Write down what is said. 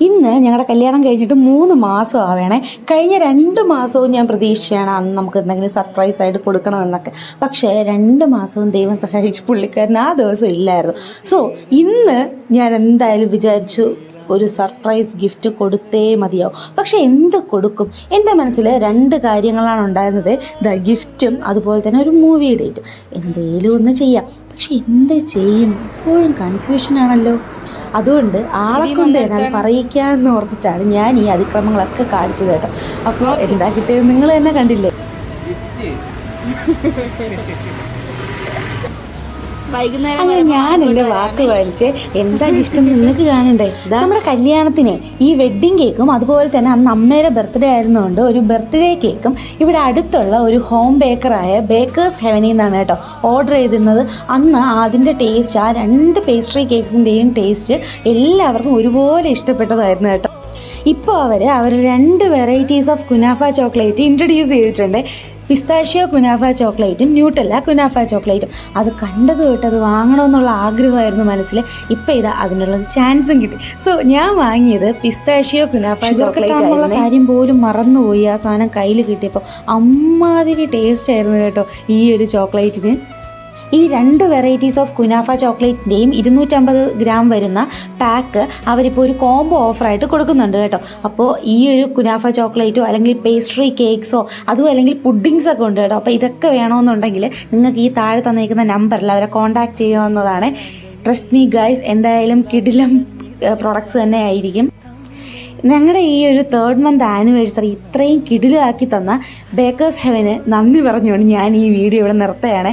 ഇന്ന് ഞങ്ങളുടെ കല്യാണം കഴിഞ്ഞിട്ട് മൂന്ന് മാസം ആവേണേ. കഴിഞ്ഞ രണ്ട് മാസവും ഞാൻ പ്രതീക്ഷയാണ് അന്ന് നമുക്ക് എന്തെങ്കിലും സർപ്രൈസ് ആയിട്ട് കൊടുക്കണമെന്നൊക്കെ. പക്ഷേ രണ്ട് മാസവും ദൈവം സഹായിച്ച് പുള്ളിക്കാരൻ ആ ദിവസം ഇല്ലായിരുന്നു. സോ ഇന്ന് ഞാൻ എന്തായാലും വിചാരിച്ചു ഒരു സർപ്രൈസ് ഗിഫ്റ്റ് കൊടുത്തേ മതിയാവും. പക്ഷെ എന്ത് കൊടുക്കും? എന്റെ മനസ്സിൽ രണ്ട് കാര്യങ്ങളാണ് ഉണ്ടായിരുന്നത്. ദ ഗിഫ്റ്റും അതുപോലെ തന്നെ ഒരു മൂവി ഡേറ്റ് എന്തേലും ഒന്ന് ചെയ്യാം. പക്ഷെ എന്ത് ചെയ്യും? എപ്പോഴും കൺഫ്യൂഷനാണല്ലോ അതുകൊണ്ട് ആളെ കൊണ്ട് എന്നാൽ പറയിക്കാന്ന് ഓർത്തിട്ടാണ് ഞാൻ ഈ അതിക്രമങ്ങളൊക്കെ കാണിച്ചത് കേട്ടോ. അപ്പോൾ എന്താ കിട്ടിയത്? നിങ്ങൾ തന്നെ കണ്ടില്ലേ? വൈകുന്നേരം അങ്ങനെ ഞാൻ എന്റെ വാക്ക് വായിച്ച് എന്താ ഗിഫ്റ്റ് നിങ്ങൾക്ക് കാണണ്ടേ? നമ്മുടെ കല്യാണത്തിന് ഈ വെഡ്ഡിങ് കേക്കും അതുപോലെ തന്നെ അന്ന് അമ്മയുടെ ബർത്ത്ഡേ ആയിരുന്നുകൊണ്ട് ഒരു ബർത്ത്ഡേ കേക്കും ഇവിടെ അടുത്തുള്ള ഒരു ഹോം ബേക്കറായ ബേക്കേഴ്സ് ഹെവനിൽ നിന്നാണ് കേട്ടോ ഓർഡർ ചെയ്തിരുന്നത്. അന്ന് അതിന്റെ ടേസ്റ്റ് ആ രണ്ട് പേസ്ട്രി കേക്ക്സിന്റെയും ടേസ്റ്റ് എല്ലാവർക്കും ഒരുപോലെ ഇഷ്ടപ്പെട്ടതായിരുന്നു കേട്ടോ. ഇപ്പോൾ അവർ അവർ രണ്ട് varieties of kunafa chocolate introduce ചെയ്തിട്ടുണ്ട്. പിസ്താഷ്യോ കുനാഫ ചോക്ലേറ്റും ന്യൂട്ടല്ല കുനാഫ ചോക്ലേറ്റും. അത് കണ്ടത് കേട്ടത് അത് വാങ്ങണമെന്നുള്ള ആഗ്രഹമായിരുന്നു മനസ്സിൽ. ഇപ്പം ഇതാ അതിനുള്ള ചാൻസും കിട്ടി. സോ ഞാൻ വാങ്ങിയത് പിസ്താഷ്യോ കുനാഫ ചോക്ലേറ്റ് ആയിരുന്നു. കാര്യം പോലും മറന്നുപോയി ആ സാധനം കയ്യിൽ കിട്ടിയപ്പോൾ. അമ്മാതിരി ടേസ്റ്റ് ആയിരുന്നു കേട്ടോ ഈ ഒരു ചോക്ലേറ്റിന്. ഈ രണ്ട് വെറൈറ്റീസ് ഓഫ് കുനാഫ ചോക്ലേറ്റിന്റെയും ഇരുന്നൂറ്റമ്പത് ഗ്രാം വരുന്ന പാക്ക് അവരിപ്പോൾ ഒരു കോംബോ ഓഫറായിട്ട് കൊടുക്കുന്നുണ്ട് കേട്ടോ. അപ്പോൾ ഈ ഒരു കുനാഫ ചോക്ലേറ്റോ അല്ലെങ്കിൽ പേസ്ട്രി കേക്ക്സോ അതും അല്ലെങ്കിൽ പുഡിങ്സ് ഒക്കെ ഉണ്ട് കേട്ടോ. അപ്പോൾ ഇതൊക്കെ വേണമെന്നുണ്ടെങ്കിൽ നിങ്ങൾക്ക് ഈ താഴെ തന്നിരിക്കുന്ന നമ്പറിൽ അവരെ കോൺടാക്ട് ചെയ്യാവുന്നതാണ് ട്രസ്റ്റ് മീ ഗൈസ് എന്തായാലും കിടിലം പ്രൊഡക്ട്സ് തന്നെ ആയിരിക്കും. ഞങ്ങളുടെ ഈ ഒരു തേർഡ് മന്ത് ആനിവേഴ്സറി ഇത്രയും കിടിലാക്കി തന്ന ബേക്കേഴ്സ് ഹെവന് നന്ദി പറഞ്ഞുകൊണ്ട് ഞാൻ ഈ വീഡിയോ ഇവിടെ നിർത്തുകയാണ്.